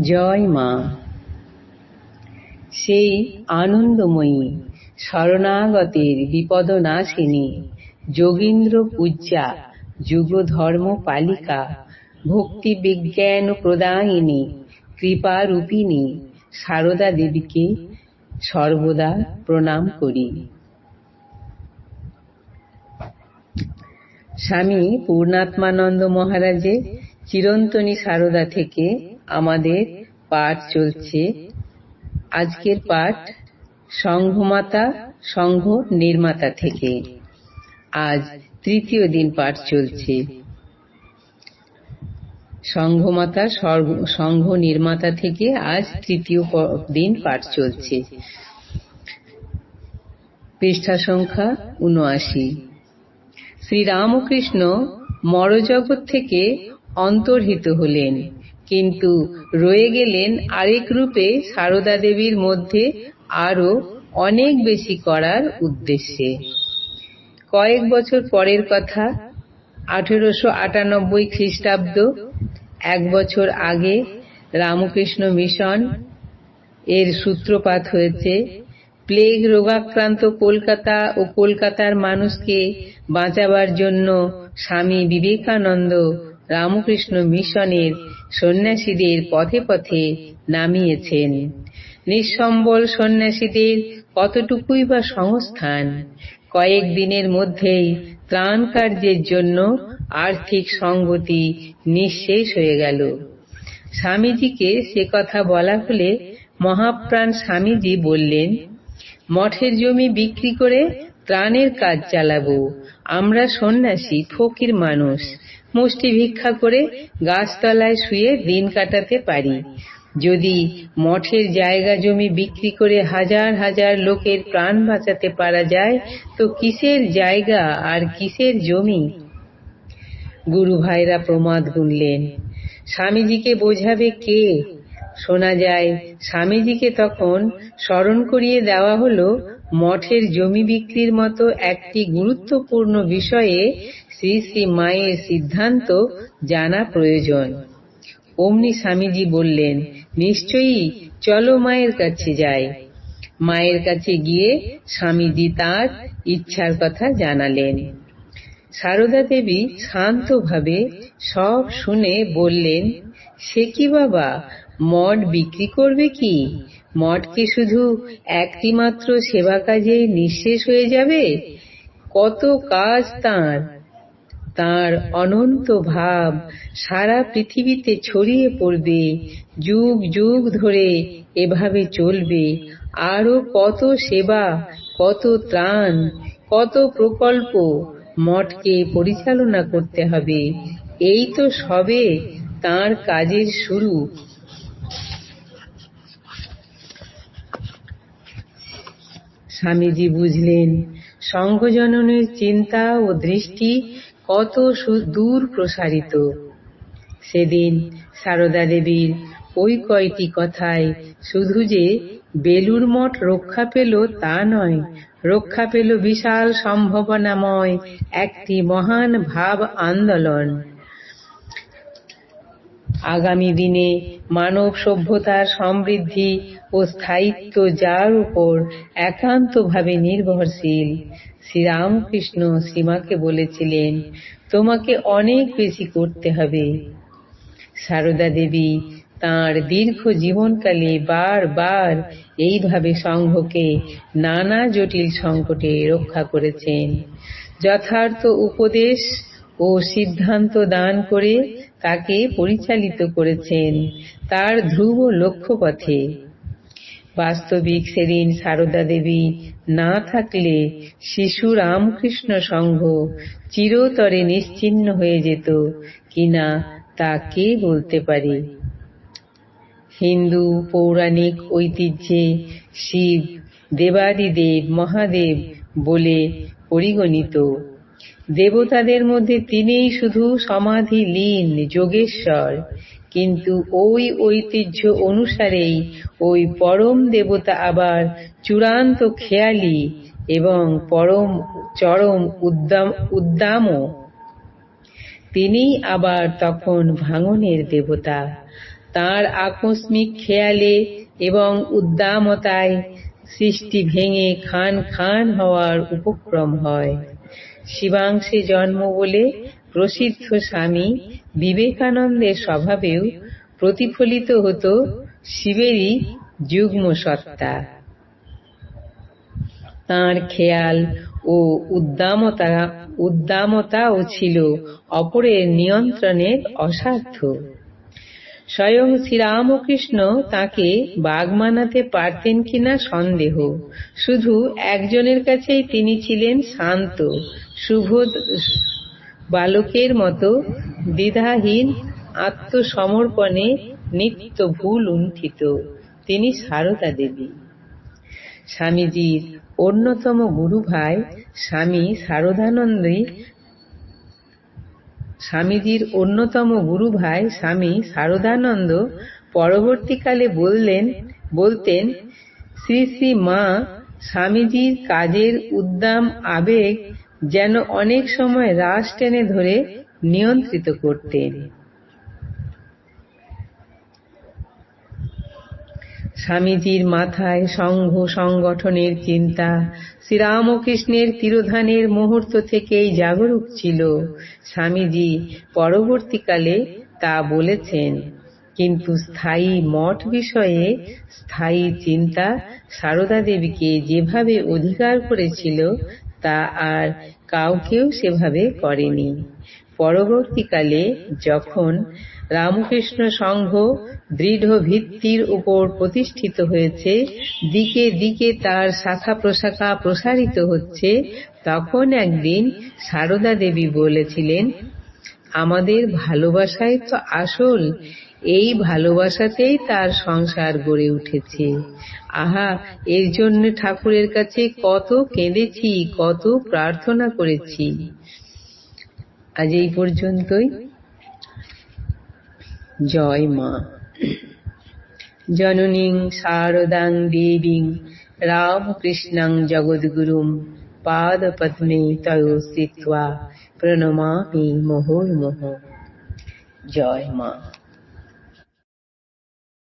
জয় মা। সেই আনন্দময়ী শরণাগতের বিপদনাশিনী যোগীন্দ্র পূজা যুগ ধর্ম পালিকা, ভক্তি বিজ্ঞান প্রদায়িনী কৃপারূপিণী সারদা দেবীকে সর্বদা প্রণাম করি। স্বামী পূর্ণাত্মানন্দ মহারাজের চিরন্তনী সারদা থেকে আমাদের পাঠ চলছে। আজকের পাঠ সংঘমাতা সংঘ নির্মাতা থেকে। আজ তৃতীয় দিন পাঠ চলছে। সংঘমাতা সংঘ নির্মাতা থেকে আজ তৃতীয় দিন পাঠ চলছে। পৃষ্ঠা সংখ্যা উনআশি। শ্রীরামকৃষ্ণ মরজগৎ থেকে অন্তর্হিত হলেন। কিন্তু রয়ে গেলেন আরেক রূপে সারদা দেবীর মধ্যে আরও অনেক বেশি করার উদ্দেশ্যে। কয়েক বছর পরের কথা, আঠেরোশো আটানব্বই খ্রিস্টাব্দ, এক বছর আগে রামকৃষ্ণ মিশন এর সূত্রপাত হয়েছে। প্লেগ রোগাক্রান্ত কলকাতা ও কলকাতার মানুষকে বাঁচাবার জন্য স্বামী বিবেকানন্দ রামকৃষ্ণ মিশনের সন্ন্যাসীদের পথে পথে নামিয়েছেন। নিঃসম্বল সন্ন্যাসীদের কতটুকুই বা সংস্থান? কয়েক দিনের মধ্যেই ত্রাণ কার্যের জন্য আর্থিক সংগতি নিঃশেষ হয়ে গেল। স্বামীজিকে সে কথা বলা হলে মহাপ্রাণ স্বামীজি বললেন, মঠের জমি বিক্রি করে ত্রাণের কাজ চালাবো। আমরা সন্ন্যাসী, ফকির মানুষ। মুষ্টি ভিক্ষা করে গাছতলায় শুয়ে দিন কাটাতে পারি। যদি মঠের জায়গা জমি বিক্রি করে হাজার হাজার লোকের প্রাণ বাঁচাতে পারা যায়, তো কিসের জায়গা আর কিসের জমি? গুরু ভাইরা প্রমাদ গুনলেন, স্বামীজিকে বোঝাবে কে? শোনা যায়, স্বামীজিকে তখন স্মরণ করিয়ে দেওয়া হলো, মঠের জমি বিক্রির মতো একটি গুরুত্বপূর্ণ বিষয়ে শ্রী শ্রী মায়ের সিদ্ধান্ত জানা প্রয়োজন। অমনি স্বামীজি বললেন, নিশ্চয়ই, চলো মায়ের কাছে যাই। মায়ের কাছে গিয়ে স্বামীজি তার ইচ্ছার কথা জানালেন। সারদা দেবী শান্তভাবে সব শুনে বললেন, সে কি বাবা মঠ বিক্রি করবে কি? মঠ কি শুধু একটি মাত্র সেবা কাজে নিঃশেষ হয়ে যাবে? কত কাজ তার তার অনন্ত ভাব সারা পৃথিবীতে ছড়িয়ে পড়বে, যুগ যুগ ধরে এভাবে চলবে। আরও কত সেবা, কত ত্রাণ, কত প্রকল্প মঠকে পরিচালনা করতে হবে, এই তো সবে তার কাজের শুরু। স্বামীজি বুঝলেন সংঘজননের চিন্তা ও দৃষ্টি কত দূর প্রসারিত। সেদিন সারদা দেবীর ওই কয়টি কথায় শুধু যে বেলুর মঠ রক্ষা পেল তা নয়, রক্ষা পেল বিশাল সম্ভাবনাময় একটি মহান ভাব আন্দোলন। আগামী দিনে মানব সভ্যতার সমৃদ্ধি ও স্থায়িত্ব যার উপর একান্তভাবে নির্ভরশীল শ্রীরামকৃষ্ণ সীমাকে বলেছিলেন, তোমাকে অনেক বেশি করতে হবে। সারদা দেবী তাঁর দীর্ঘ জীবনকালে বারবার এইভাবে সংঘকে নানা জটিল সংকটে রক্ষা করেছেন। যথার্থ উপদেশ ও সিদ্ধান্ত দান করে তাকে পরিচালিত করেছেন তার ধ্রুব লক্ষ্যপথে। বাস্তবিক সেদিন সারদা দেবী না থাকলে শিশু রামকৃষ্ণ সংঘ চিরতরে নিশ্চিন্ন হয়ে যেত। কিনা তা কে বলতে পারে? হিন্দু পৌরাণিক ঐতিহ্যে শিব, দেবাদিদেব, মহাদেব বলে পরিগণিত। দেবতাদের মধ্যে তিনিই শুধু সমাধি লীন যোগেশ্বর। কিন্তু ওই ঐতিহ্য অনুসারেই ওই পরম দেবতা আবার চূড়ান্ত খেয়ালি এবং পরম চরম উদ্দাম, উদ্দামও। তিনিই আবার তখন ভাঙনের দেবতা। তার আকস্মিক খেয়ালে এবং উদ্দামতায় সৃষ্টি ভেঙে খান খান হওয়ার উপক্রম হয়। শিবাংশে জন্ম বলে প্রসিদ্ধ স্বামী বিবেকানন্দের স্বভাবেও প্রতিফলিত হতো শিবেরই যুগ্ম সত্তা। তাঁর খেয়াল ও উদ্দামতা, উদ্দামতাও ছিল অপরের নিয়ন্ত্রণের অসাধ্য। স্বয়ং শ্রীরামকৃষ্ণ তাকে বাঘ মানাতে পারতেন কিনা সন্দেহ। শুধু একজনের কাছেই তিনি ছিলেন শান্ত শুভ বালকের মতো, দ্বিধাহীন, আত্মসমর্পণে নিত্য ভুল উন্থিত তিনি সারদা দেবী। স্বামীজির অন্যতম গুরু ভাই, স্বামী শারদানন্দী স্বামীজির অন্যতম গুরু ভাই স্বামী সারদানন্দ পরবর্তীকালে বললেন, বলতেন, শ্রী শ্রী মা, স্বামীজির কাজের উদ্দাম আবেগ যেন অনেক সময় রাস টেনে ধরে নিয়ন্ত্রিত করতেন। স্বামীজির মাথায় সংঘ সংগঠনের চিন্তা। শ্রীরামকৃষ্ণের তিরোধানের মুহূর্ত থেকেই জাগরুক ছিল। স্বামীজি পরবর্তীকালে তা বলেছেন। কিন্তু স্থায়ী মঠ বিষয়ে স্থায়ী চিন্তা সারদা দেবীকে যেভাবে অধিকার করেছিল, তা আর কাউকেও সেভাবে করেনি। পরবর্তীকালে যখন রামকৃষ্ণ সংঘ দৃঢ় ভিত্তির উপর প্রতিষ্ঠিত হয়েছে, দিকে দিকে তার শাখা প্রশাখা প্রসারিত হচ্ছে, তখন একদিন সারদা দেবী বলেছিলেন, আমাদের ভালোবাসাই তো আসল, এই ভালোবাসাতেই তার সংসার গড়ে উঠেছে। আহা, এর জন্য ঠাকুরের কাছে কত কেঁদেছি, কত প্রার্থনা করেছি। আজ এই পর্যন্তই। জয় মা। জননীং শারদাং দেবীং রামকৃষ্ণাং জগদ্গুরুম পাদপদ্মে তয় স্থিত্বা প্রণমামি মোহর্মোহ। জয় মা।